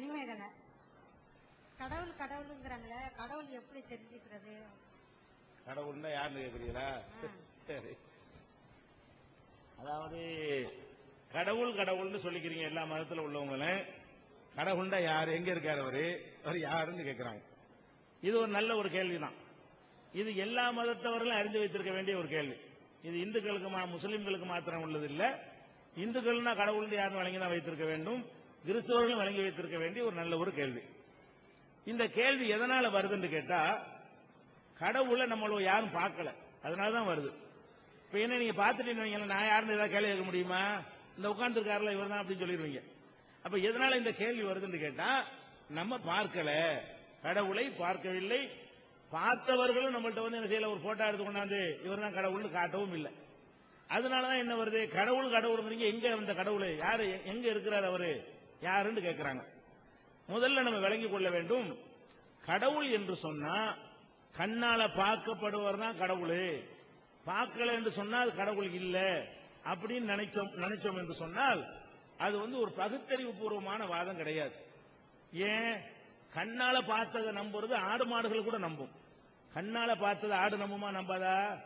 மணிமேகலை கடவுள் கடவுளுங்கிறாங்களே கடவுள் எப்படி தெரிஞ்சுக்கிறது? கடவுள்னா யாருன்னு கேக்குறீங்களா? ஆ. சரி. அதாவது கடவுள் கடவுள்னு சொல்லிக்கிறீங்க எல்லா மதத்துல உள்ளவங்களும் கடவுள்னா யாரு? எங்க இருக்காரு அவரு? அவர் யாருன்னு கேக்குறாங்க. இது ஒரு நல்ல ஒரு கேள்விதான். இது எல்லா மதத்தவர்களும் அறிந்து வைத்திருக்க வேண்டிய ஒரு கேள்வி. இது இந்துக்களுக்கு முஸ்லிம்களுக்கு மாத்திரம் உள்ளது இல்ல இந்துக்கள்னா கடவுள் யாரும் வழங்கி தான் வைத்திருக்க வேண்டும். கிறிஸ்தவர்களும் வழங்கி வைத்திருக்க வேண்டிய ஒரு நல்ல ஒரு கேள்வி. இந்த கேள்வி எதனால வருதுன்னு கேட்டா கடவுளை நம்மள யாரும் பார்க்கல. அதனால தான் வருது. இப்ப என்ன நீங்க பார்த்துட்டீங்கன்னு நான் யாருன்னு ஏதாவது கேள்வி கேட்க முடியுமா? இந்த உட்கார்ந்துருக்காருல இவர் தான் அப்படின்னு சொல்லிடுவீங்க. அப்ப எதனால இந்த கேள்வி வருதுன்னு கேட்டா நம்ம பார்க்கல. கடவுளை பார்க்கவில்லை. பார்த்தவர்களும் நம்மள்ட்ட வந்து என்ன செய்யல ஒரு போட்டோ எடுத்து கொண்டாந்து இவர் தான் கடவுள்னு காட்டவும் இல்லை. அதனாலதான் என்ன வருது? கடவுள் கடவுள் எங்க இந்த கடவுள்? யாரு? எங்க இருக்கிறார் அவரு? யாருன்னு கேட்கிறாங்க முதல்ல நம்ம விளங்கிக் கொள்ள வேண்டும் கடவுள் என்று சொன்னா கண்ணால பார்க்கப்படுவர் தான் கடவுள். பார்க்கல என்று சொன்னால் கடவுள் இல்லை அப்படின்னு நினைச்சோம் நினைச்சோம் என்று சொன்னால் அது வந்து ஒரு பகுத்தறிவு பூர்வமான வாதம் கிடையாது. ஏன்? கண்ணால பார்த்ததை நம்புறது ஆடு மாடுகள் கூட நம்பும். கண்ணால பார்த்ததை ஆடு நம்புமா நம்பாதா?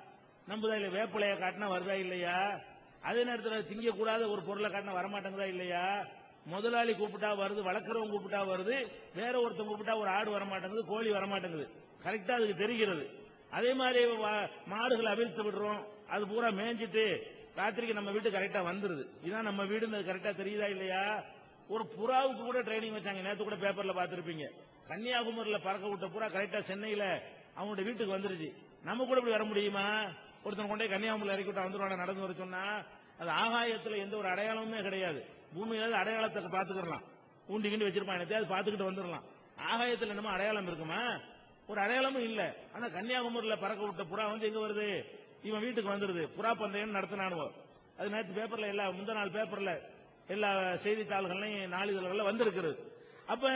நம்புதா இல்ல வேப்பிலைய காட்டினா வருதா இல்லையா? அதே நேரத்தில் திங்கக்கூடாத ஒரு பொருளை காட்டினா வரமாட்டேங்குதா இல்லையா? முதலாளி கூப்பிட்டா வருது வளர்க்குறவங்க கூப்பிட்டா வருது வேற ஒருத்தன் கூப்பிட்டா ஒரு ஆடு வரமாட்டேங்குது கோழி வரமாட்டேங்குது. கரெக்டா அதுக்கு தெரிகிறது. அதே மாதிரி வா- மாடுகளை அவிழ்த்து விடுறோம் அது பூரா மேய்ஞ்சிட்டு ராத்திரிக்கு நம்ம வீட்டு கரெக்டா வந்துருது. இதான் நம்ம வீடுன்னு கரெக்டா தெரியுதா இல்லையா? ஒரு புறாவுக்கு கூட ட்ரைனிங் வச்சாங்க. நேற்று கூட பேப்பர்ல பார்த்துருப்பீங்க. கன்னியாகுமரியில பறக்க விட்ட புறா கரெக்டா சென்னையில அவங்களுடைய வீட்டுக்கு வந்துருச்சு. நம்ம கூட இப்படி வர முடியுமா? ஒருத்தன் கொண்டே கன்னியாகுமரியில் இறக்கி விட்டா வந்துருவாங்க நடந்து வர சொன்னா அது ஆகாயத்துல எந்த ஒரு அடையாளமுமே கிடையாது. பூமியில அடையாளத்தை பாத்துக்கலாம் ஊண்டி வச்சிருப்பான் என்னத்தையாவது பாத்துக்கிட்டு வந்துடலாம். ஆகாயத்துல என்னமோ அடையாளம் இருக்குமா? ஒரு அடையாளமும் இல்ல. ஆனா கன்னியாகுமரியில பறக்க விட்ட புறா வந்து எங்க வருது? இவன் வீட்டுக்கு வந்துருது. புறா பந்தயம் நடத்தினானுவோ. அது நேற்று பேப்பர்ல எல்லா முந்த நாள் பேப்பர்ல எல்லா செய்தித்தாள்கள்லையும் நாளிதழ்கள்ல வந்திருக்கிறது அப்ப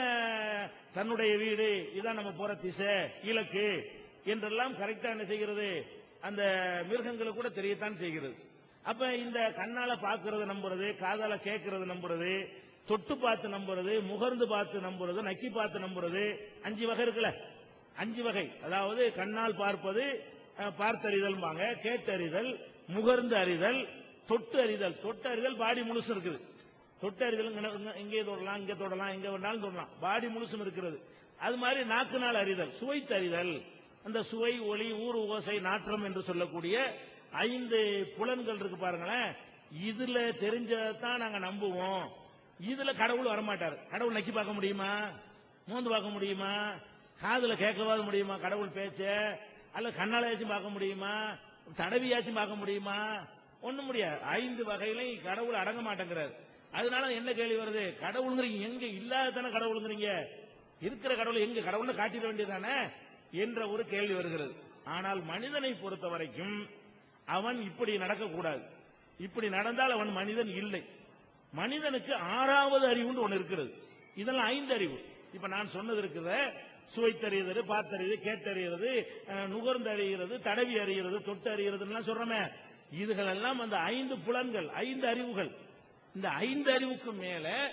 தன்னுடைய வீடு இதான் நம்ம போற திசை இலக்கு என்றெல்லாம் கரெக்டா என்ன செய்கிறது? அந்த மிருகங்களுக்கு கூட தெரியத்தான் செய்கிறது. அப்ப இந்த கண்ணால பாக்குறது நம்புறது காதால கேட்கறது நம்புறது தொட்டு பார்த்து நம்புறது முகர்ந்து பார்த்து நம்புறது நக்கி பார்த்து நம்புறது அஞ்சு வகை இருக்குல்ல? அஞ்சு வகை. அதாவது கண்ணால் பார்ப்பது பார்த்தறிதல் பார்த்தறிதல்பாங்க கேட்டறிதல் முகர்ந்து அறிதல் தொட்டு அறிதல். தொட்டு அறிதல் பாடி முழுசும் இருக்குது. தொட்டு அறிதல் இங்க- இங்கே தொடலாம் இங்கே தொடலாம் எங்க வேணாலும் தொடலாம். பாடி முழுசும் இருக்கிறது. அது மாதிரி நாக்குநாள் அறிதல் சுவைத்தறிதல். அந்த சுவை ஒளி ஊர் ஓசை நாற்றம் என்று சொல்லக்கூடிய ஐந்து புலன்கள் இருக்கு பாருங்களேன். இதுல தெரிஞ்சதான் நாங்க நம்புவோம். இதுல கடவுள் வரமாட்டார். கடவுள் நக்கி பார்க்க முடியுமா? மூந்து பார்க்க முடியுமா? காதுல கேட்கவாது முடியுமா? கடவுள் பேச்ச? அல்ல கண்ணாலையாச்சும் பார்க்க முடியுமா? தடவியாச்சும் பார்க்க முடியுமா? ஒண்ணும் முடியாது. ஐந்து வகையிலையும் கடவுள் அடங்க மாட்டேங்கிறார். அதனால என்ன கேள்வி வருது? கடவுளுங்கிறீங்க. எங்க இல்லாததானே கடவுளுங்கிறீங்க? இருக்கிற கடவுள் எங்க கடவுள்னு காட்டிட வேண்டியதானே என்ற ஒரு கேள்வி வருகிறது. ஆனால் மனிதனை பொறுத்த வரைக்கும் அவன் இப்படி நடக்கக்கூடாது. இப்படி நடந்தால் அவன் மனிதன் இல்லை. மனிதனுக்கு ஆறாவது அறிவுன்னு ஒன்று இருக்கிறது. இதெல்லாம் ஐந்து அறிவு. இப்ப நான் சொன்னது இருக்கிற சுவைத்தறியது பார்த்தறியது கேட்டறியறது நுகர்ந்து அறிகிறது தடவி அறிகிறது தொட்டு அறிகிறதுலாம் சொல்றோமே. இதுகளெல்லாம் அந்த ஐந்து புலன்கள் ஐந்து அறிவுகள். இந்த ஐந்து அறிவுக்கு மேல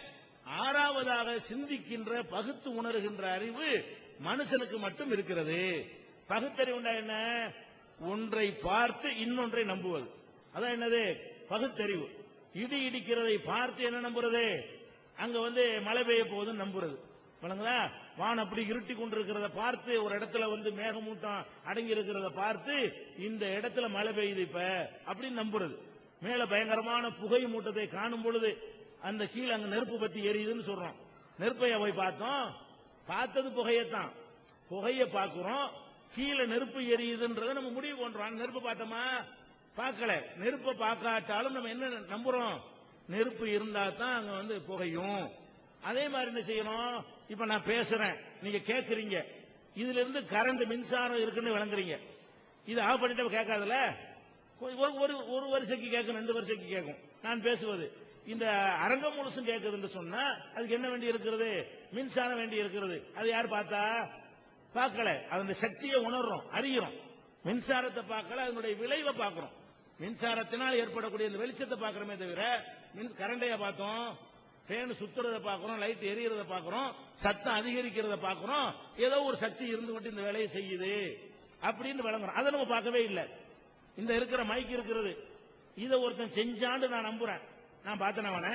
ஆறாவதாக சிந்திக்கின்ற பகுத்து உணர்கின்ற அறிவு மனுஷனுக்கு மட்டும் இருக்கிறது. பகுத்தறிவுண்டா என்ன? ஒன்றை பார்த்து இன்னொன்றை நம்புவது. அதான் என்னது? பகுத்தறிவு. இடி இடிக்கிறதை பார்த்து என்ன நம்புறது? அங்க வந்து மழை பெய்ய போகுதுன்னு நம்புறது. வணங்குதா வான் அப்படி இருட்டி கொண்டிருக்கிறத பார்த்து ஒரு இடத்துல வந்து மேகமூட்டம் அடங்கி இருக்கிறத பார்த்து இந்த இடத்துல மழை பெய்யுது இப்ப அப்படின்னு நம்புறது. மேல பயங்கரமான புகை மூட்டத்தை காணும் பொழுது அந்த கீழே அங்க நெருப்பு பத்தி எரியுதுன்னு சொல்றோம். நெருப்பைய போய் பார்த்தோம்? பார்த்தது புகையத்தான். புகைய பார்க்கிறோம். கீழே நெருப்பு எரியுதுன்றதை நம்ம முடிவு பண்றோம். நெருப்பு பார்த்தோமா? பார்க்கல. நெருப்பை பார்க்காட்டாலும் நம்ம என்ன நம்புறோம்? நெருப்பு இருந்தா தான் அங்க வந்து புகையும். அதே மாதிரி என்ன செய்யணும்? இப்ப நான் பேசுறேன். நீங்க கேட்கறீங்க இதுல இருந்து கரண்ட் மின்சாரம் இருக்குன்னு விளங்குறீங்க. இது ஆஃப் பண்ணிட்டு கேட்காதுல ஒரு ஒரு ஒரு வருஷத்துக்கு கேட்கும் ரெண்டு வருஷத்துக்கு கேட்கும். நான் பேசுவது. இந்த அரங்கம் முழுசும் கேட்குதுன்னு சொன்னா அதுக்கு என்ன வேண்டி இருக்கிறது? மின்சாரம் வேண்டி இருக்கிறது. அது யார் பார்த்தா? பார்க்கல. அந்த சக்தியை உணர்றோம் அறிகிறோம். மின்சாரத்தை பார்க்கல அதனுடைய விளைவை பார்க்கிறோம். மின்சாரத்தினால் ஏற்படக்கூடிய இந்த வெளிச்சத்தை பார்க்கிறோமே தவிர மின் கரண்டைய பார்த்தோம் ஃபேன் சுத்துறத பாக்குறோம் லைட் எரியறத பாக்குறோம் சத்தம் அதிகரிக்கிறத பாக்குறோம் ஏதோ ஒரு சக்தி இருந்து விட்டு இந்த வேலையை செய்யுது அப்படின்னு விளங்குறோம். அதை நம்ம பார்க்கவே இல்லை. இந்த இருக்கிற மைக் இருக்கிறது. இதை ஒருத்தன் செஞ்சான்னு நான் நம்புறேன். நான் பார்த்தேன் அவனை.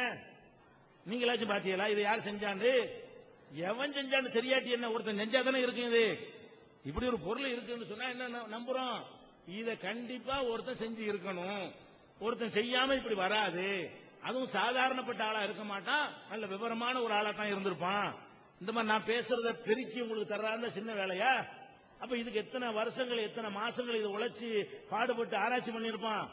நீங்களாச்சும் பாத்தீங்களா இதை யார் செஞ்சாண்டு எவன் செஞ்சான்னு தெரியாட்டி என்ன? ஒருத்தன் நெஞ்சா தானே இருக்கு இது. இப்படி ஒரு பொருள் இருக்குன்னு சொன்னா என்ன நம்புறோம். இத கண்டிப்பா ஒருத்தன் செஞ்சு இருக்கணும். ஒருத்தன் செய்யாம இப்படி வராது. அதுவும் சாதாரணப்பட்ட ஆளா இருக்க மாட்டான் நல்ல விவரமான ஒரு ஆளா தான் இருந்திருப்பான். இந்த மாதிரி நான் பேசுறத பெருக்கி உங்களுக்கு தர்றாருந்த சின்ன வேலையா? அப்ப இதுக்கு எத்தனை வருஷங்கள் எத்தனை மாசங்கள் இதை உழைச்சி பாடுபட்டு ஆராய்ச்சி பண்ணியிருப்பான்?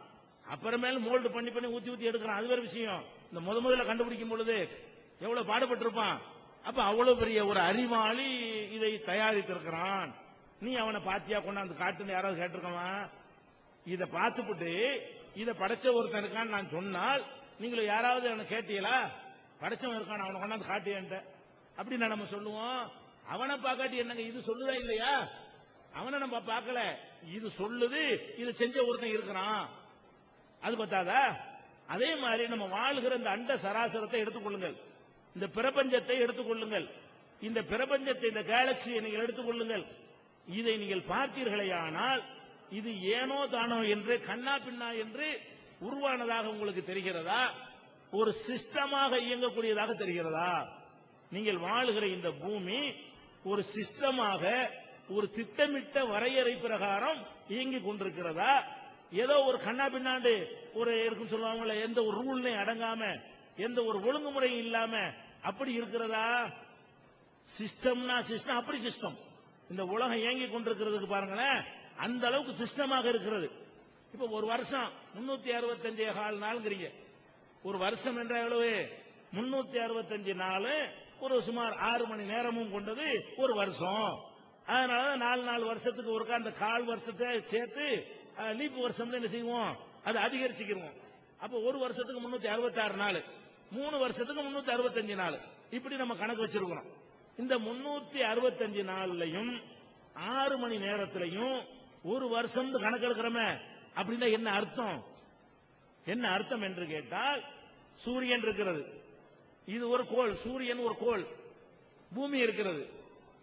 அப்புறமேல மோல்டு பண்ணி பண்ணி ஊத்தி ஊத்தி எடுக்கிறான். அது வேற விஷயம். இந்த முத முதல்ல கண்டுபிடிக்கும் பொழுது எவ்வளவு பாடுபட்டிருப்பான்? அப்ப அவ்வளவு பெரிய ஒரு அறிவாளி இதை தயாரித்திருக்கிறான். நீ அவனை பாத்தியா கொண்டாந்து காட்டுன்னு யாராவது கேட்டிருக்கவன் இதை பார்த்துப்புட்டு இதை படைச்ச ஒருத்தன் இருக்கான்னு நான் சொன்னால் நீங்களும் யாராவது அவனை கேட்டீங்களா? படைச்சவன் இருக்கான் அவனை கொண்டாந்து காட்டியன்ட்ட அப்படின்னு நம்ம சொல்லுவோம் அவனை பார்க்காட்டி என்னங்க இது சொல்லுதா இல்லையா? அவனை நம்ம பார்க்கல இது சொல்லுது இது செஞ்ச ஒருத்தன் இருக்கிறான். அது பத்தாதா? அதே மாதிரி நம்ம வாழ்கிற இந்த அண்ட சராசரத்தை எடுத்துக்கொள்ளுங்கள். இந்த பிரபஞ்சத்தை எடுத்துக்கொள்ளுங்கள் இந்த பிரபஞ்சத்தை இந்த கேலக்சியை நீங்கள் எடுத்துக்கொள்ளுங்கள் இதை நீங்கள் பார்த்தீர்களேயானால் இது ஏனோ தானோ என்று கண்ணா பின்னா என்று உருவானதாக உங்களுக்கு தெரிகிறதா? ஒரு சிஸ்டமாக இயங்கக்கூடியதாக தெரிகிறதா? நீங்கள் வாழுகிற இந்த பூமி ஒரு சிஸ்டமாக ஒரு திட்டமிட்ட வரையறை பிரகாரம் இயங்கிக் கொண்டிருக்கிறதா? ஏதோ ஒரு கண்ணா பின்னாண்டு ஒரு இருக்கும் சொல்லுவாங்களே எந்த ஒரு ரூல்னே அடங்காம எந்த ஒரு ஒழுங்குமுறையும் இல்லாம அப்படி இருக்கிறதா? சிஸ்டம்னா சிஸ்டம் அப்படி சிஸ்டம். இந்த உலகம் இயங்கி கொண்டிருக்கிறதுக்கு பாருங்களேன் அந்த அளவுக்கு சிஸ்டமாக இருக்கிறது. இப்ப ஒரு வருஷம் முன்னூத்தி அறுபத்தஞ்சு கால் நாள்ங்கிறீங்க. ஒரு வருஷம் என்ற எவ்வளவு? முன்னூத்தி அறுபத்தஞ்சு நாள் ஒரு சுமார் ஆறு மணி நேரமும் கொண்டது ஒரு வருஷம். அதனால நாலு நாலு வருஷத்துக்கு ஒருக்கா அந்த கால் வருஷத்தை சேர்த்து லீப் வருஷம் என்ன செய்வோம்? அதை அதிகரிச்சுக்கிறோம் அப்ப ஒரு வருஷத்துக்கு முன்னூத்தி அறுபத்தாறு நாள். மூணு வருஷத்துக்கு முன்னூத்தி அறுபத்தஞ்சு நாள். இப்படி நம்ம கணக்கு வச்சிருக்கிறோம். இந்த முன்னூத்தி அறுபத்தஞ்சு நாள்லயும் ஆறு மணி நேரத்திலையும் ஒரு வருஷம் கணக்கு எடுக்கிறோமே. அப்படின்னா என்ன அர்த்தம்? என்ன அர்த்தம் என்று கேட்டால் சூரியன் இருக்கிறது. இது ஒரு கோள் சூரியன் ஒரு கோள். பூமி இருக்கிறது.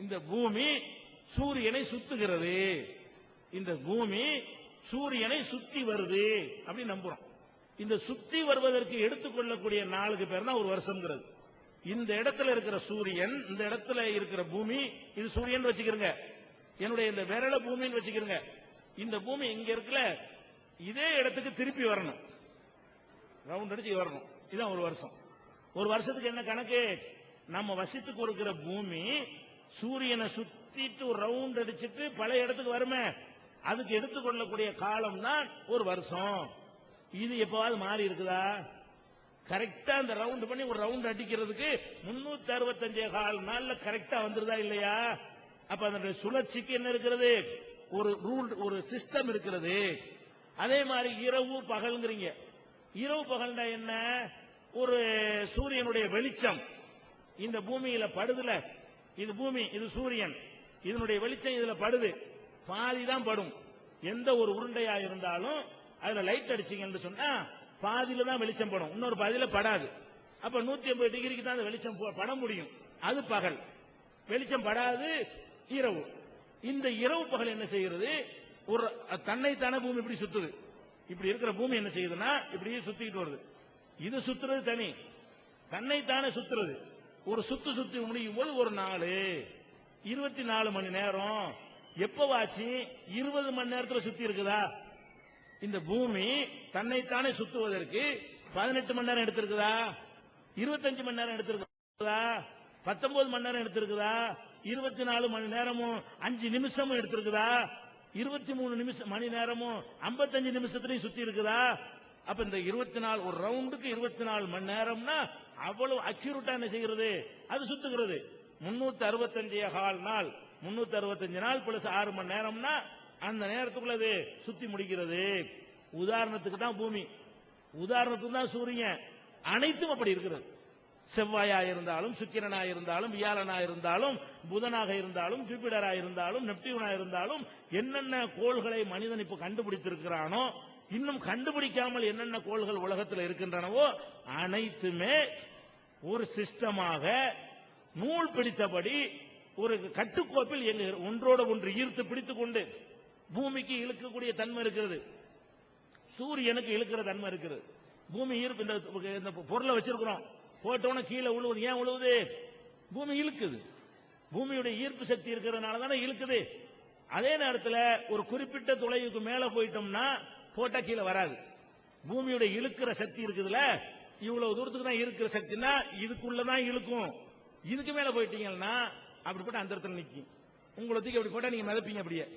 இந்த பூமி சூரியனை சுத்துகிறது. இந்த பூமி சூரியனை சுத்தி வருது. அப்படின்னு நம்புறோம். இந்த சுத்தி வருவதற்கு எடுத்துக்கொள்ளக்கூடிய நாளுக்கு பேர் தான் ஒரு வருஷம்ங்கிறது. இந்த இடத்துல இருக்கிற சூரியன் இந்த இடத்துல இருக்கிற பூமி இது சூரியன் வச்சுக்கிறங்க. என்னுடைய இந்த விரல பூமின்னு வச்சுக்கிறங்க. இந்த பூமி இங்க இருக்கல இதே இடத்துக்கு திருப்பி வரணும். ரவுண்ட் அடிச்சு வரணும். இதுதான் ஒரு வருஷம். ஒரு வருஷத்துக்கு என்ன கணக்கு? நம்ம வசித்து கொடுக்கிற பூமி சூரியனை சுத்திட்டு ரவுண்ட் அடிச்சிட்டு பழைய இடத்துக்கு வருமே. அதுக்கு எடுத்துக்கொள்ளக்கூடிய காலம் தான் ஒரு வருஷம். இது எப்பவாவது மாறி இருக்குதா? கரெக்டா அந்த ரவுண்ட் பண்ணி ஒரு ரவுண்ட் அடிக்கிறதுக்கு முன்னூத்தி அறுபத்தஞ்சே கால் நாள்ல கரெக்டா வந்துருதா இல்லையா? அப்ப அதனுடைய சுழற்சிக்கு என்ன இருக்கிறது? ஒரு ரூல் ஒரு சிஸ்டம் இருக்கிறது. அதே மாதிரி இரவு பகல்ங்கிறீங்க. இரவு பகல்னா என்ன? ஒரு சூரியனுடைய வெளிச்சம். இந்த பூமியில படுதுல. இது பூமி இது சூரியன். இதனுடைய வெளிச்சம் இதுல படுது. பாதி தான் படும். எந்த ஒரு உருண்டையா இருந்தாலும் அதுல லைட் அடிச்சீங்கன்னு சொன்னா பாதியில தான் வெளிச்சம் படும். இன்னொரு பாதியில படாது. அப்ப நூத்தி ஐம்பது டிகிரிக்கு தான் அந்த வெளிச்சம் போ- பட முடியும். அது பகல். வெளிச்சம் படாது இரவு. இந்த இரவு பகல் என்ன செய்கிறது ஒரு தன்னைத்தானே பூமி இப்படி சுத்துது. இப்படி இருக்கிற பூமி என்ன செய்யுதுன்னா இப்படியே சுத்திக்கிட்டு வருது. இது சுத்துறது தனி. தன்னைத்தானே சுத்துறது. ஒரு சுத்து சுத்தி முடியும் போது ஒரு நாள். இருபத்தி நாலு மணி நேரம். எப்பவாச்சு? இருபது மணி நேரத்தில் சுத்தி இருக்குதா? இந்த பூமி தன்னைத்தானே சுத்துவதற்கு பதினெட்டு மணி நேரம் எடுத்திருக்குதா? இருபத்தஞ்சு மணி நேரம் எடுத்திருக்குதா? பத்தொன்பது மணி நேரம் எடுத்திருக்குதா? இருபத்தி நாலு மணி நேரமும் அஞ்சு நிமிஷமும் எடுத்திருக்குதா? இருபத்தி மூணு நிமிஷம் மணி நேரமும் ஐம்பத்தஞ்சு நிமிஷத்திலையும் சுத்தி இருக்குதா? அப்ப இந்த இருபத்தி நாலு ஒரு ரவுண்டுக்கு இருபத்தி நாலு மணி நேரம்னா அவ்வளவு அக்யூரேட்டா என்ன செய்கிறது அது சுத்துகிறது. முன்னூத்தி அறுபத்தஞ்சு கால் நாள். முன்னூத்தி அறுபத்தஞ்சு நாள் பிளஸ் ஆறு மணி நேரம்னா அந்த நேரத்துக்குள்ள அது சுத்தி முடிக்கிறது. உதாரணத்துக்கு தான் பூமி. உதாரணத்துக்கு தான் சூரியன். அனைத்தும் அப்படி இருக்கிறது. செவ்வாயா இருந்தாலும் சுக்கிரனா இருந்தாலும் வியாழனா இருந்தாலும் புதனாக இருந்தாலும் ஜூபிடரா இருந்தாலும் நெப்டியூனா இருந்தாலும் என்னென்ன கோள்களை மனிதன் இப்ப கண்டுபிடித்திருக்கிறானோ இன்னும் கண்டுபிடிக்காமல் என்னென்ன கோள்கள் உலகத்தில் இருக்கின்றனவோ அனைத்துமே ஒரு சிஸ்டமாக நூல் பிடித்தபடி ஒரு கட்டுக்கோப்பில் எங்க ஒன்றோட ஒன்று ஈர்த்து பிடித்துக் கொண்டு பூமிக்கு இழுக்கக்கூடிய தன்மை இருக்கிறது. சூரியனுக்கு இழுக்கிற தன்மை இருக்குது. பூமி ஈர்ப்பு இந்த இந்த பொருளை வச்சிருக்கிறோம். போட்டோன்னு கீழே உழுவுது. ஏன் உழுவுது? பூமி இழுக்குது. பூமியுடைய ஈர்ப்பு சக்தி இருக்கிறதுனால தானே இழுக்குது. அதே நேரத்தில் ஒரு குறிப்பிட்ட தொலைவுக்கு மேல போயிட்டோம்னா போட்டா கீழே வராது. பூமியுடைய இழுக்கிற சக்தி இருக்குதுல இவ்வளவு தூரத்துக்கு தான் இருக்கிற சக்தினா இதுக்குள்ளதான் இழுக்கும். இதுக்கு மேல போயிட்டீங்கன்னா அப்படிப்பட்ட அந்த இடத்துல நிக்கும். உங்களை தூக்கி அப்படி போட்டா நீங்க மிதப்பீங்க அப்படியே.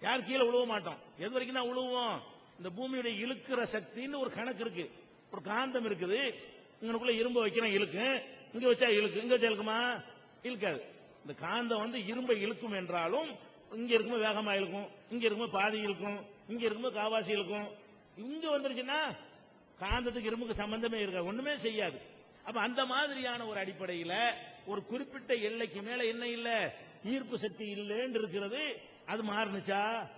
யார் கீழே விழுவ மாட்டோம்? எது வரைக்கும் தான் உழுவோம்? இந்த பூமியுடைய இழுக்கிற சக்தின்னு ஒரு கணக்கு இருக்கு. ஒரு காந்தம் இருக்குது. இங்கனுக்குள்ள இரும்பு வைக்கிறோம் இழுக்கு. இங்க வச்சா இழுக்கு. இங்க வச்சா இழுக்குமா? இழுக்காது. இந்த காந்தம் வந்து இரும்பை இழுக்கும் என்றாலும் இங்க இருக்கும்போது வேகமா இழுக்கும். இங்க இருக்கும்போது பாதி இழுக்கும். இங்க இருக்கும்போது காவாசி இழுக்கும். இங்க வந்துருச்சுன்னா காந்தத்துக்கு இரும்புக்கு சம்பந்தமே இருக்காது. ஒண்ணுமே செய்யாது. அப்ப அந்த மாதிரியான ஒரு அடிப்படையில ஒரு குறிப்பிட்ட எல்லைக்கு மேல என்ன இல்ல? ஈர்ப்பு சக்தி இல்லைன்னு இருக்கிறது. அது மாறுனுச்சா?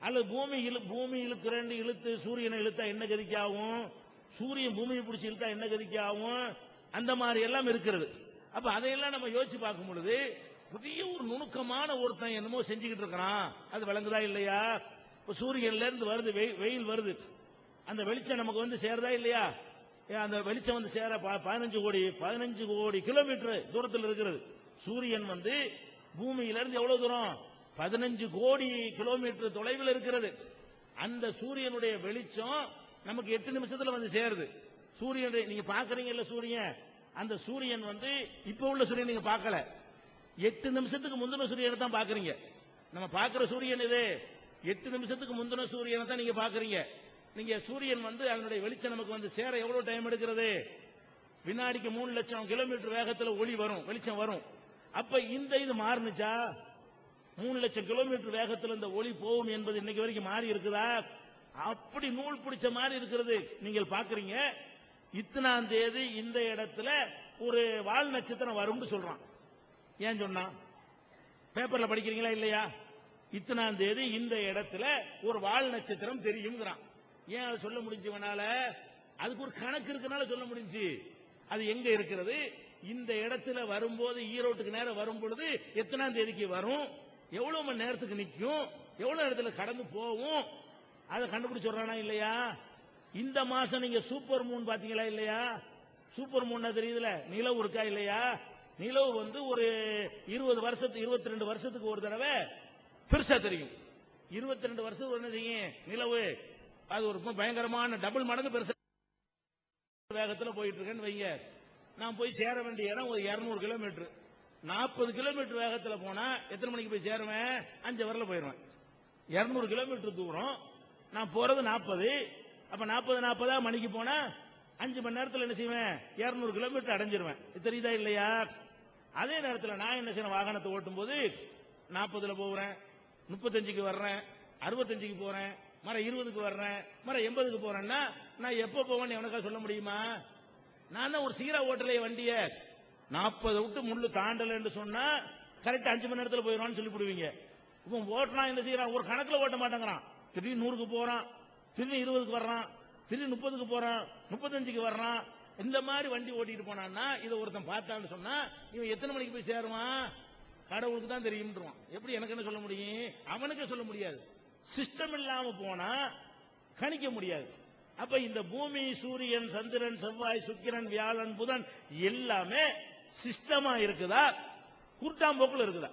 அல்லது பூமி இழு பூமி இழுக்கிறேன்னு இழுத்து சூரியனை இழுத்தா என்ன கதிக்காகும் சூரியன் பூமியை பிடிச்சி இழுத்தா என்ன கதிக்காகும் அந்த மாதிரி எல்லாம் இருக்கிறது. அப்ப அதையெல்லாம் நம்ம யோசிச்சு பார்க்கும் பொழுது புதிய ஒரு நுணுக்கமான ஒருத்தன் என்னமோ செஞ்சுக்கிட்டு இருக்கிறான். அது விளங்குதா இல்லையா? இப்ப சூரியன்ல இருந்து வருது வெயில் வருது. அந்த வெளிச்சம் நமக்கு வந்து சேருதா இல்லையா? அந்த வெளிச்சம் வந்து சேர ப- பதினஞ்சு கோடி பதினஞ்சு கோடி கிலோமீட்டர் தூரத்தில் இருக்கிறது. சூரியன் வந்து பூமியிலிருந்து எவ்வளவு தூரம்? பதினஞ்சு கோடி கிலோமீட்டர் தொலைவில் இருக்கிறது. அந்த சூரியனுடைய வெளிச்சம் நமக்கு எட்டு நிமிஷத்துல வந்து சேருது. சூரியனுடைய நீங்க பாக்குறீங்கல்ல சூரியன் அந்த சூரியன் வந்து இப்ப உள்ள சூரியன் நீங்க பார்க்கல. எட்டு நிமிஷத்துக்கு முந்தின சூரியனை தான் பாக்குறீங்க நம்ம பார்க்கிற சூரியன் இது எட்டு நிமிஷத்துக்கு முந்தின சூரியனை தான் நீங்க பாக்குறீங்க நீங்க சூரியன் வந்து அதனுடைய வெளிச்சம் நமக்கு வந்து சேர எவ்வளவு டைம் எடுக்கிறது? வினாடிக்கு மூணு லட்சம் கிலோமீட்டர் வேகத்துல ஒளி வரும் வெளிச்சம் வரும். அப்ப இந்த இது மாறுனுச்சா? மூணு லட்சம் கிலோமீட்டர் வேகத்தில் இந்த ஒளி போகும் என்பது இன்னைக்கு வரைக்கும் மாறி இருக்குதா? அப்படி நூல் பிடிச்ச மாதிரி இருக்கிறது. நீங்கள் பாக்குறீங்க இத்தனாம் தேதி இந்த இடத்துல ஒரு வால் நட்சத்திரம் வரும்னு சொல்றான். ஏன் சொன்னான்? பேப்பர்ல படிக்கிறீங்களா இல்லையா? இத்தனாம் தேதி இந்த இடத்துல ஒரு வால் நட்சத்திரம் தெரியுங்கிறான் ஏன் அதை சொல்ல முடிஞ்சவனால அதுக்கு ஒரு கணக்கு இருக்கனால சொல்ல முடிஞ்சு. அது எங்க இருக்கிறது? இந்த இடத்துல வரும்போது ஈரோட்டுக்கு நேரம் வரும் பொழுது எத்தனாம் தேதிக்கு வரும்? எவ்வளவு மணி நேரத்துக்கு நிற்கும் எவ்வளவு இடத்துல கடந்து போகும் அதை கண்டுபிடிச்சு இல்லையா? இந்த மாசம் நீங்க சூப்பர் மூன் பாத்தீங்களா இல்லையா? சூப்பர் மூன் தெரியுதுல நிலவு இருக்கா இல்லையா? நிலவு வந்து ஒரு இருபது வருஷத்துக்கு இருபத்தி ரெண்டு வருஷத்துக்கு ஒரு தடவை பெருசா தெரியும். இருபத்தி ரெண்டு வருஷத்துக்கு என்ன செய்யும்? நிலவு. அது ஒரு பயங்கரமான டபுள் மடங்கு பெருசா வேகத்துல போயிட்டு இருக்கேன்னு வைங்க. நான் போய் சேர வேண்டிய இடம் ஒரு 200 கிலோமீட்டர் நாற்பது கிலோமீட்டர் வேகத்துல போனா எத்தனை மணிக்கு போய் சேருவேன்? அஞ்சு வரல போயிருவேன். 200 கிலோமீட்டர் தூரம். நான் போறது நாற்பது. அப்ப நாற்பது நாற்பதா மணிக்கு போனா அஞ்சு மணி நேரத்தில் என்ன செய்வேன்? 200 கிலோமீட்டர் அடைஞ்சிருவேன். தெரியுதா இல்லையா? அதே நேரத்தில் நான் என்ன செய்யணும் வாகனத்தை ஓட்டும் போது நாற்பதுல போகிறேன் முப்பத்தஞ்சுக்கு வர்றேன். அறுபத்தஞ்சுக்கு போறேன். மர இருபதுக்கு வர்றேன். மர எண்பதுக்கு போறேன்னா நான் எப்போ போவேன்னு எவனுக்கா சொல்ல முடியுமா? நான் தான் ஒரு சீரா ஓட்டலையே வண்டியை. நாற்பது விட்டு முள்ளு தாண்டலன்னு சொன்னா கரெக்ட் அஞ்சு மணி நேரத்தில் போயிடுவான்னு சொல்லி விடுவீங்க இப்போ ஓட்டினா என்ன செய்யறான்? ஒரு கணக்கில் ஓட்ட மாட்டேங்கிறான். திடீர்னு நூறுக்கு போறான் திடீர்னு இருபதுக்கு வர்றான் திடீர்னு முப்பதுக்கு போறான் முப்பத்தஞ்சுக்கு வர்றான். இந்த மாதிரி வண்டி ஓட்டிட்டு போனான்னா இதை ஒருத்தன் பார்த்தான்னு சொன்னா இவன் எத்தனை மணிக்கு போய் சேருவான்? கடவுளுக்கு தான் தெரியும்ன்றான் எப்படி எனக்கு என்ன சொல்ல முடியும்? அவனுக்கு சொல்ல முடியாது. சிஸ்டம் இல்லாம போனா கணிக்க முடியாது. அப்ப இந்த பூமி சூரியன் சந்திரன் செவ்வாய் சுக்கிரன் வியாழன் புதன் எல்லாமே சிஸ்டமா இருக்குதா? குருட்டாம்போக்குல இருக்குதா?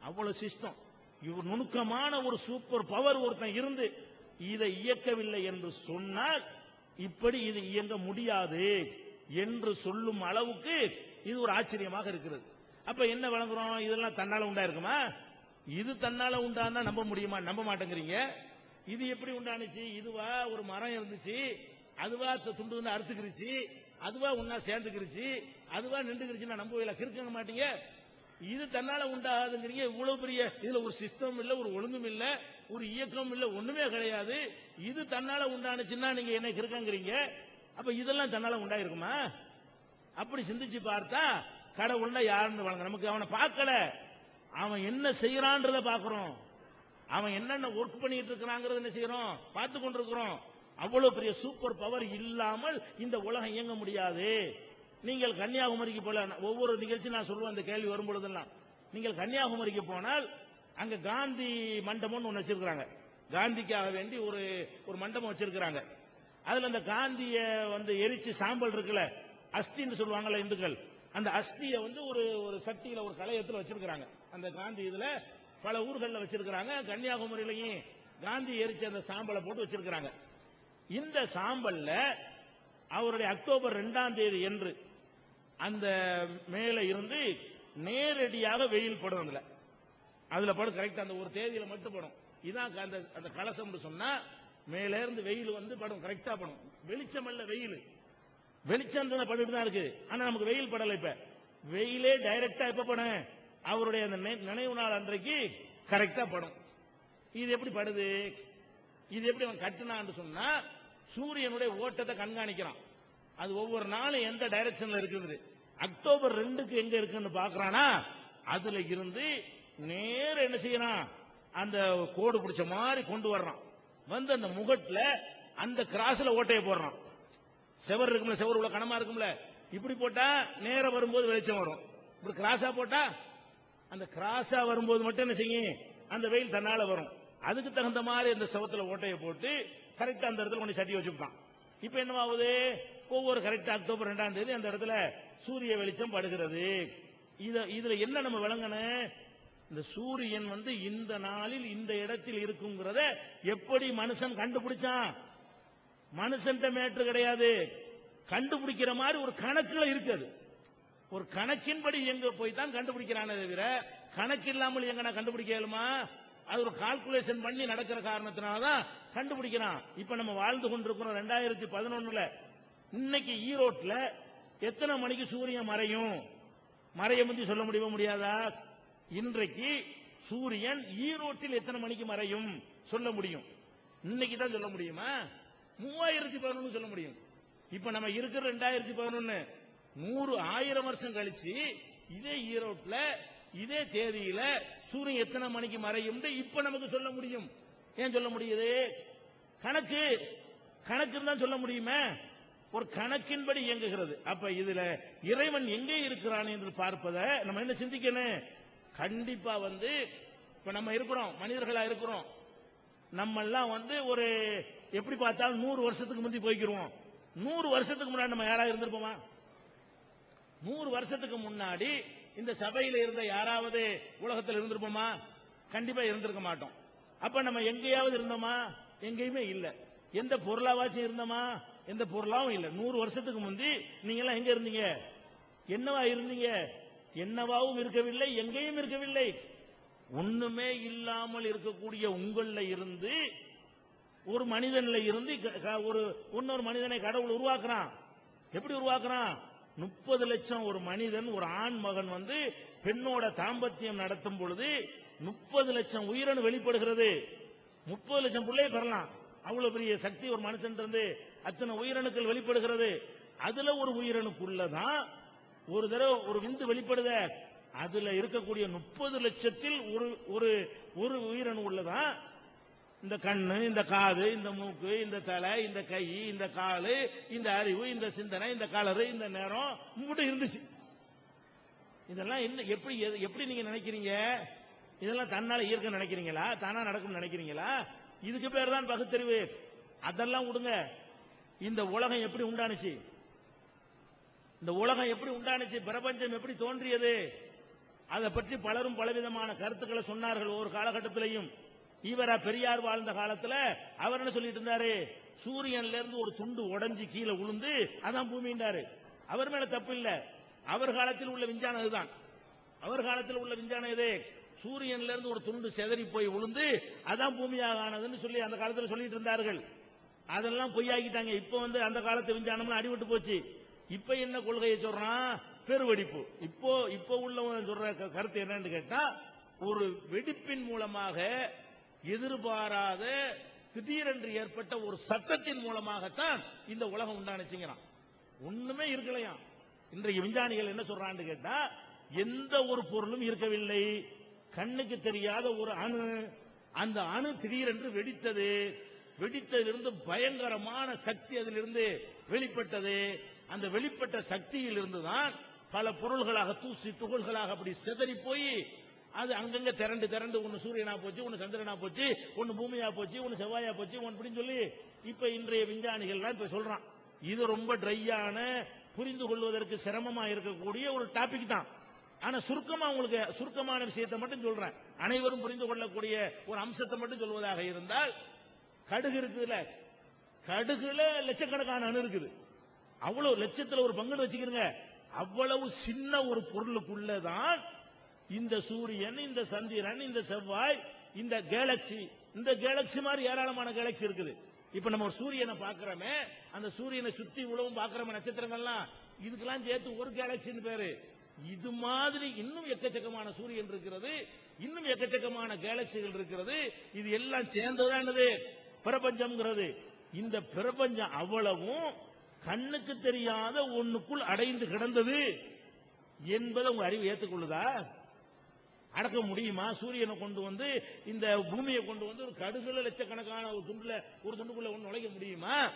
அவ்வளவு சிஸ்டம். இவர் நுணுக்கமான ஒரு சூப்பர் பவர் ஒருத்தன் இருந்து இதை இயக்கவில்லை என்று சொன்னால் இப்படி இது இயங்க முடியாது என்று சொல்லும் அளவுக்கு இது ஒரு ஆச்சரியமாக இருக்கிறது. அப்ப என்ன வழங்குறோம்? இதெல்லாம் தன்னால உண்டா இருக்குமா இது தன்னால உண்டான்னா நம்ப முடியுமா? நம்ப மாட்டேங்கிறீங்க. இது எப்படி உண்டானுச்சு? இதுவா ஒரு மரம் இருந்துச்சு. அதுவா துண்டு வந்து அறுத்துக்கிருச்சு. அதுவா உன்னா சேர்ந்துக்கிருச்சு அதுவா நின்றுக்கிருச்சுன்னா நம்பவில்லை கிறுக்க மாட்டீங்க இது தன்னால உண்டாகாதுங்கிறீங்க. இவ்வளவு பெரிய இதுல ஒரு சிஸ்டம் இல்ல ஒரு ஒழுங்கும் இல்ல ஒரு இயக்கம் இல்ல ஒண்ணுமே கிடையாது. இது தன்னால உண்டானுச்சுன்னா நீங்க என்ன கிறுக்கங்கிறீங்க. அப்ப இதெல்லாம் தன்னால உண்டாயிருக்குமா? அப்படி சிந்திச்சு பார்த்தா கடவுள்னா யாருன்னு வழங்க நமக்கு அவனை பார்க்கல. அவன் என்ன செய்யறான்றத பாக்குறோம் அவன் என்னென்ன ஒர்க் பண்ணிட்டு இருக்கிறாங்கிறத என்ன செய்யறோம்? பார்த்து கொண்டிருக்கிறோம். அவ்வளவு பெரிய சூப்பர் பவர் இல்லாமல் இந்த உலகம் இயங்க முடியாது. நீங்கள் கன்னியாகுமரிக்கு போல ஒவ்வொரு நிகழ்ச்சி நான் சொல்லுவேன் அந்த கேள்வி வரும் பொழுதெல்லாம். நீங்கள் கன்னியாகுமரிக்கு போனால் அங்க காந்தி மண்டபம்னு ஒன்று வச்சிருக்கிறாங்க. காந்திக்காக வேண்டி ஒரு ஒரு மண்டபம் வச்சிருக்கிறாங்க. அதுல அந்த காந்திய வந்து எரிச்சு சாம்பல் இருக்குல்ல அஸ்தின்னு சொல்லுவாங்கல்ல இந்துக்கள் அந்த அஸ்தியை வந்து ஒரு ஒரு சக்தியில ஒரு கலையத்துல வச்சிருக்கிறாங்க. அந்த காந்தி இதுல பல ஊர்களில் வச்சிருக்கிறாங்க. கன்னியாகுமரியிலையும் காந்தி எரிச்ச அந்த சாம்பலை போட்டு வச்சிருக்கிறாங்க. இந்த சாம்பல்ல அவருடைய அக்டோபர் ரெண்டாம் தேதி என்று அந்த மேல இருந்து நேரடியாக வெயில் படும் அதுல. அதுல படம் கரெக்டா அந்த ஒரு தேதியில மட்டும் படும். இதான் அந்த அந்த கலசம்னு சொன்னா மேல இருந்து வெயில் வந்து படும் கரெக்டா படும். வெளிச்சம் அல்ல வெயில். வெளிச்சம் பட்டுட்டு தான் இருக்கு ஆனா நமக்கு வெயில் படல இப்ப. வெயிலே டைரக்டா எப்ப படம்? அவருடைய அந்த நினைவு நாள் அன்றைக்கு கரெக்டா படும். இது எப்படி படுது? இது எப்படி அவன் கட்டுனான்னு சொன்னா சூரியனுடைய ஓட்டத்தை கண்காணிக்கிறான். அது ஒவ்வொரு நாளும் எந்த டைரக்ஷன்ல இருக்குது அக்டோபர் ரெண்டுக்கு எங்க இருக்குன்னு பாக்குறானா அதுல இருந்து நேர என்ன செய்யறான்? அந்த கோடு பிடிச்ச மாதிரி கொண்டு வர்றான். வந்து அந்த முகட்டுல அந்த கிராஸ்ல ஓட்டையை போடுறான். செவர் இருக்கும்ல செவர் உள்ள கனமா இருக்கும்ல? இப்படி போட்டா நேர வரும்போது வெளிச்சம் வரும். இப்படி கிராஸா போட்டா அந்த கிராஸா வரும்போது மட்டும் என்ன செய்யும்? அந்த வெயில் தன்னால வரும். அதுக்கு தகுந்த மாதிரி அந்த செவத்துல ஓட்டையை போட்டு கரெக்டா அந்த இடத்துல கொண்டு சட்டி வச்சுட்டான் இப்ப என்னவாகுது ஒவ்வொரு கரெக்டா அக்டோபர் ரெண்டாம் தேதி அந்த இடத்துல சூரிய வெளிச்சம் படுகிறது. இதுல என்ன நம்ம விளங்கணும்? இந்த சூரியன் வந்து இந்த நாளில் இந்த இடத்தில் இருக்குங்கிறத எப்படி மனுஷன் கண்டுபிடிச்சான்? மனுஷன் மேட்ரு கிடையாது. கண்டுபிடிக்கிற மாதிரி ஒரு கணக்குல இருக்குது ஒரு கணக்கின்படி எங்க போய் தான் கண்டுபிடிக்கிறானே தவிர கணக்கு இல்லாமல் எங்க நான் கண்டுபிடிக்க அது ஒரு கால்குலேஷன் பண்ணி நடக்கிற காரணத்தினாலதான் கண்டுபிடிக்கிறான் இப்ப நம்ம வாழ்ந்து கொண்டிருக்கிறோம் ரெண்டாயிரத்தி பதினொன்னுல. இன்னைக்கு ஈரோட்ல எத்தனை மணிக்கு சூரியன் மறையும்? மறைய பத்தி சொல்ல முடியுமா முடியாதா? இன்றைக்கு சூரியன் ஈரோட்டில் எத்தனை மணிக்கு மறையும்? சொல்ல முடியும். இன்னைக்கு தான் சொல்ல முடியுமா? மூவாயிரத்தி பதினொன்னு சொல்ல முடியும். இப்ப நம்ம இருக்கிற ரெண்டாயிரத்தி பதினொன்னு நூறு ஆயிரம் வருஷம் கழிச்சு இதே ஈரோட்ல இதே தேதியில சூரியன் எத்தனை மணிக்கு மறையும் இப்ப நமக்கு சொல்ல முடியும். ஏன் சொல்ல முடியுது? கணக்கு. கணக்கு தான் சொல்ல முடியுமே? ஒரு கணக்கின்படி இயங்குகிறது. அப்ப இதுல இறைவன் எங்கே இருக்கிறான் என்று பார்ப்பதை நம்ம என்ன சிந்திக்கணும்? கண்டிப்பா வந்து இப்ப நம்ம இருக்கிறோம் மனிதர்களா இருக்கிறோம். நம்ம எல்லாம் வந்து ஒரு எப்படி பார்த்தாலும் நூறு வருஷத்துக்கு முந்தி போய்க்கிறோம் நூறு வருஷத்துக்கு முன்னாடி நம்ம யாராவது இருந்திருப்போமா? நூறு வருஷத்துக்கு முன்னாடி இந்த சபையில இருந்த யாராவது உலகத்தில் இருந்திருப்போமா? கண்டிப்பா இருந்திருக்க மாட்டோம். அப்ப நம்ம எங்கேயாவது இருந்தோமா? எங்கேயுமே இல்ல. எந்த பொருளாவாச்சும் இருந்தோமா? எந்த பொருளாவும் இல்ல. நூறு வருஷத்துக்கு முந்தி நீங்க எல்லாம் எங்க இருந்தீங்க? என்னவா இருந்தீங்க? என்னவாவும் இருக்கவில்லை எங்கேயும் இருக்கவில்லை. ஒண்ணுமே இல்லாமல் இருக்கக்கூடிய உங்கள்ல இருந்து ஒரு மனிதன்ல இருந்து க- க- ஒரு இன்னொரு மனிதனை கடவுள் உருவாக்குறான். எப்படி உருவாக்குறான்? முப்பது லட்சம் ஒரு மனிதன் ஒரு ஆண் மகன் வந்து பெண்ணோட தாம்பத்தியம் நடத்தும் பொழுது முப்பது லட்சம் உயிரணு வெளிப்படுகிறது. முப்பது லட்சம் பிள்ளைய பெறலாம். அவ்வளவு பெரிய சக்தி ஒரு மனுஷன் இருந்து அத்தனை உயிரணுக்கள் வெளிப்படுகிறது. அதுல ஒரு உயிரணுக்குள்ளதான் ஒரு தடவை ஒரு விந்து வெளிப்படுத. அதுல இருக்கக்கூடிய முப்பது லட்சத்தில் ஒரு ஒரு ஒரு உயிரணு உள்ளதான். இந்த கண்ணு இந்த காது இந்த மூக்கு இந்த தலை இந்த கை இந்த காலு இந்த அறிவு இந்த சிந்தனை இந்த கலரு இந்த நேரம் உங்ககிட்ட இருந்துச்சு. இதெல்லாம் என்ன எப்படி எது- எப்படி நீங்க நினைக்கிறீங்க? இதெல்லாம் தன்னால இயற்கை நினைக்கிறீங்களா? தானா நடக்கும் நினைக்கிறீங்களா? இதுக்கு பேர் தான் பகுத்தறிவு. அதெல்லாம் விடுங்க. இந்த உலகம் எப்படி உண்டானுச்சு? இந்த உலகம் எப்படி உண்டானுச்சு? பிரபஞ்சம் எப்படி தோன்றியது? அதை பற்றி பலரும் பலவிதமான கருத்துக்களை சொன்னார்கள் ஒரு காலகட்டத்திலையும். ஈவரா பெரியார் வாழ்ந்த காலத்துல அவர் என்ன சொல்லிட்டு இருந்தாரு? சூரியன்ல இருந்து ஒரு துண்டு உடைஞ்சு கீழே விழுந்து அதான் பூமின்றாரு. அவர் மேல தப்பு இல்ல. அவர் காலத்தில் உள்ள விஞ்ஞானம் இதுதான். அவர் காலத்தில் உள்ள விஞ்ஞானம் இது. சூரியன்ல இருந்து ஒரு துண்டு செதறி போய் விழுந்து அதான் பூமியாக ஆனதுன்னு சொல்லி அந்த காலத்தில் சொல்லிட்டு இருந்தார்கள். அதெல்லாம் பொய்யாக்கிட்டாங்க. இப்ப வந்து அந்த காலத்து விஞ்ஞானம் அடிபட்டு போச்சு. இப்ப என்ன கொள்கையை சொல்றான்? பெருவெடிப்பு. இப்போ இப்போ உள்ளவங்க சொல்ற க- கருத்து என்னன்னு கேட்டா ஒரு வெடிப்பின் மூலமாக எதிர்பாராத திடீரென்று ஏற்பட்ட ஒரு சத்தத்தின் மூலமாகத்தான் இந்த உலகம் உண்டானுச்சுங்கிறான். ஒண்ணுமே இருக்கலையாம். இன்றைய விஞ்ஞானிகள் என்ன சொல்றான்னு கேட்டா எந்த ஒரு பொருளும் இருக்கவில்லை. கண்ணுக்கு தெரியாத ஒரு அணு. அந்த அணு திடீரென்று வெடித்தது. வெடித்ததிலிருந்து பயங்கரமான சக்தி அதிலிருந்து வெளிப்பட்டது. அந்த வெளிப்பட்ட சக்தியில் இருந்துதான் பல பொருள்களாக தூசி துகள்களாக அப்படி சிதறி போய் அது அங்கங்க திரண்டு திரண்டு ஒன்னு சூரியனா போச்சு ஒன்னு சந்திரனா போச்சு ஒன்னு பூமியா போச்சு ஒன்னு செவ்வாயா போச்சு ஒன்னு அப்படின்னு சொல்லி இப்ப இன்றைய விஞ்ஞானிகள்லாம் இப்ப சொல்றான். இது ரொம்ப ட்ரையான புரிந்து கொள்வதற்கு சிரமமா இருக்கக்கூடிய ஒரு டாபிக் தான். ஆனா சுருக்கமா உங்களுக்கு சுருக்கமான விஷயத்தை மட்டும் சொல்றேன். அனைவரும் புரிந்து கொள்ளக்கூடிய ஒரு அம்சத்தை மட்டும் சொல்வதாக இருந்தால் கடுகு இருக்குதுல கடுகுல லட்சக்கணக்கான அணு இருக்குது. அவ்வளவு லட்சத்துல ஒரு பங்குன்னு வச்சுக்கிறீங்க அவ்வளவு சின்ன ஒரு பொருளுக்குள்ளதான் இந்த சூரியன் இந்த சந்திரன் இந்த செவ்வாய் இந்த கேலக்சி இந்த கேலக்சி மாதிரி ஏராளமான கேலக்சி இருக்குது. இப்ப நம்ம ஒரு சூரியனை பாக்குறோமே அந்த சூரியனை சுத்தி உழவும் பாக்குறோம் நட்சத்திரங்கள்லாம் இதுக்கெல்லாம் சேர்த்து ஒரு கேலக்சின்னு பேரு. இது மாதிரி இன்னும் எக்கச்சக்கமான சூரியன் இருக்கிறது இன்னும் எக்கச்சக்கமான கேலக்சிகள் இருக்கிறது இது எல்லாம் சேர்ந்ததுதான் என்னது? பிரபஞ்சம்ங்கிறது. இந்த பிரபஞ்சம் அவ்வளவும் கண்ணுக்கு தெரியாத ஒண்ணுக்குள் அடைந்து கிடந்தது என்பதை உங்க அறிவு ஏத்துக்கொள்ளுதா? அடக்க முடியுமா? சூரியனை கொண்டு வந்து இந்த பூமியை கொண்டு வந்து ஒரு கடுகுல லட்சக்கணக்கான ஒரு துண்டுல ஒரு துண்டுக்குள்ள ஒண்ணு நுழைக்க முடியுமா?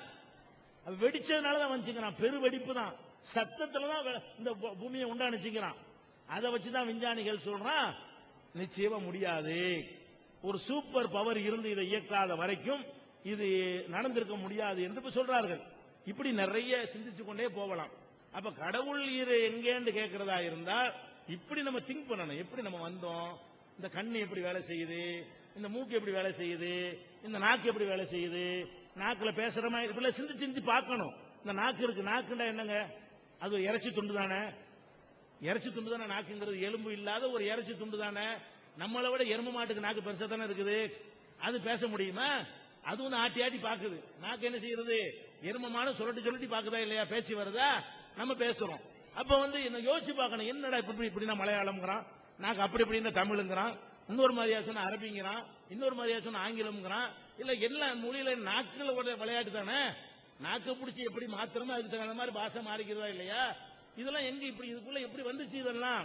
அது வெடிச்சதுனாலதான் வந்துச்சுக்கிறான் பெரு வெடிப்பு தான் சத்தத்துல தான் இந்த பூமியை உண்டானுச்சுக்கிறான் அதை வச்சுதான் விஞ்ஞானிகள் சொல்றான் நிச்சயமா முடியாது. ஒரு சூப்பர் பவர் இருந்து இதை இயக்காத வரைக்கும் இது நடந்திருக்க முடியாது என்று சொல்றார்கள். இப்படி நிறைய சிந்திச்சு கொண்டே போகலாம். அப்ப கடவுள் இரு எங்கேன்னு கேட்கிறதா இருந்தால் இப்படி நம்ம திங்க் பண்ணணும். எப்படி நம்ம வந்தோம்? இந்த கண்ணு எப்படி வேலை செய்யுது? இந்த மூக்கு எப்படி வேலை செய்யுது? இந்த நாக்கு எப்படி வேலை செய்யுது? நாக்குல பேசுற மாதிரி இப்படிலாம் சிந்திச்சு சிந்திச்சு பார்க்கணும். இந்த நாக்கு இருக்கு நாக்குண்டா என்னங்க? அது ஒரு இறைச்சி துண்டு தானே? இறைச்சி துண்டு தானே நாக்குங்கிறது? எலும்பு இல்லாத ஒரு இறைச்சி துண்டு தானே? நம்மளை விட எருமை மாட்டுக்கு நாக்கு பெருசா தானே இருக்குது? அது பேச முடியுமா? அது ஒன்று ஆட்டி ஆட்டி பாக்குது. நாக்கு என்ன செய்யறது? எருமமான மாடு சுரட்டி சுரட்டி பாக்குதா இல்லையா? பேச்சு வருதா? நம்ம பேசுறோம். அப்ப வந்து என்ன யோசிச்சு பார்க்கணும். என்னடா இப்படி இப்படின்னா மலையாளம்ங்கிறான். நாக்கு அப்படி இப்படின்னா தமிழுங்கிறான். இன்னொரு மாதிரியா சொன்ன அரபிங்கிறான். இன்னொரு மாதிரியா சொன்ன ஆங்கிலம்ங்கிறான். இல்ல எல்லா மொழியில நாக்குல ஒரு விளையாட்டு தானே? நாக்க பிடிச்சி எப்படி மாத்திரமோ அதுக்கு தகுந்த மாதிரி பாஷை மாறிக்கிறதா இல்லையா? இதெல்லாம் எங்க இப்படி இதுக்குள்ள எப்படி வந்துச்சு இதெல்லாம்?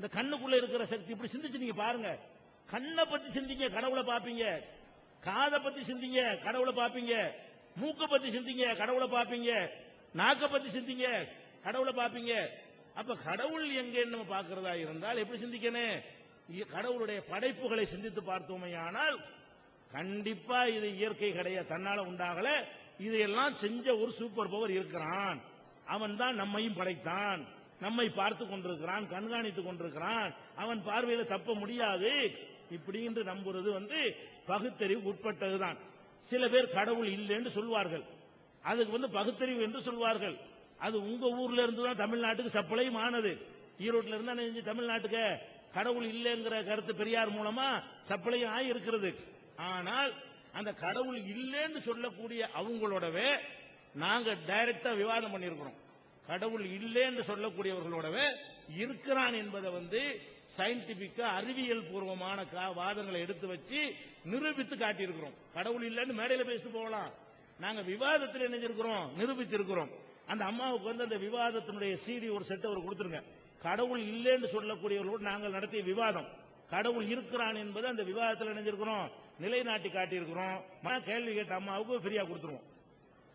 இந்த கண்ணுக்குள்ள இருக்கிற சக்தி இப்படி சிந்திச்சு நீங்க பாருங்க. கண்ணை பத்தி சிந்திங்க கடவுளை பாப்பீங்க. காதை பத்தி சிந்திங்க கடவுளை பாப்பீங்க. மூக்க பத்தி சிந்திங்க கடவுளை பாப்பீங்க. நாக்க பத்தி சிந்திங்க கடவுளை பாப்பீங்க. அப்ப கடவுள் எங்கன்னு நம்ம பாக்குறதா இருந்தால் எப்படி சிந்திக்கணும்? கடவுளுடைய படைப்புகளை சிந்தித்து பார்த்தோமேயானால் கண்டிப்பா இது இயற்கை கிடையாது தன்னால உண்டாகல. இதையெல்லாம் செஞ்ச ஒரு சூப்பர் பவர் இருக்கிறான். அவன் தான் நம்மையும் படைத்தான். நம்மை பார்த்து கொண்டிருக்கிறான் கண்காணித்துக் கொண்டிருக்கிறான். அவன் பார்வையில தப்ப முடியாது. இப்படி என்று நம்புறது வந்து பகுத்தறிவு உட்பட்டதுதான். சில பேர் கடவுள் இல்லைன்னு சொல்வார்கள். அதுக்கு வந்து பகுத்தறிவு என்று சொல்வார்கள். அது உங்க ஊர்ல இருந்து தான் தமிழ்நாட்டுக்கு சப்ளையும் ஆனது. ஈரோட்ல இருந்து தமிழ்நாட்டுக்கு? கடவுள் இல்லைங்கிற கருத்து பெரியார் மூலமா சப்ளையும் ஆகி இருக்கிறது ஆனால் அந்த கடவுள் இல்லைன்னு சொல்லக்கூடிய அவங்களோடவே நாங்க டைரக்டா விவாதம் பண்ணியிருக்கிறோம். கடவுள் இல்லைன்னு சொல்லக்கூடியவர்களோடவே இருக்கிறான் என்பதை வந்து சயின்டிபிக்கா அறிவியல் பூர்வமான கா- வாதங்களை எடுத்து வச்சு நிரூபித்து காட்டியிருக்கிறோம். கடவுள் இல்லைன்னு மேடையில பேசிட்டு போகலாம். நாங்க விவாதத்தில் இணைஞ்சிருக்கிறோம் நிரூபித்திருக்கிறோம். அந்த அம்மாவுக்கு வந்து அந்த விவாதத்தினுடைய சீடி ஒரு செட் அவர் கொடுத்துருங்க. கடவுள் இல்லைன்னு சொல்லக்கூடியவர்களோடு நாங்கள் நடத்திய விவாதம். கடவுள் இருக்கிறான் என்பது அந்த விவாதத்தில் இணைஞ்சிருக்கிறோம். நிலைநாட்டி காட்டியிருக்கிறோம். மன கேள்வி கேட்ட அம்மாவுக்கு ஃப்ரீயா கொடுத்துருவோம்.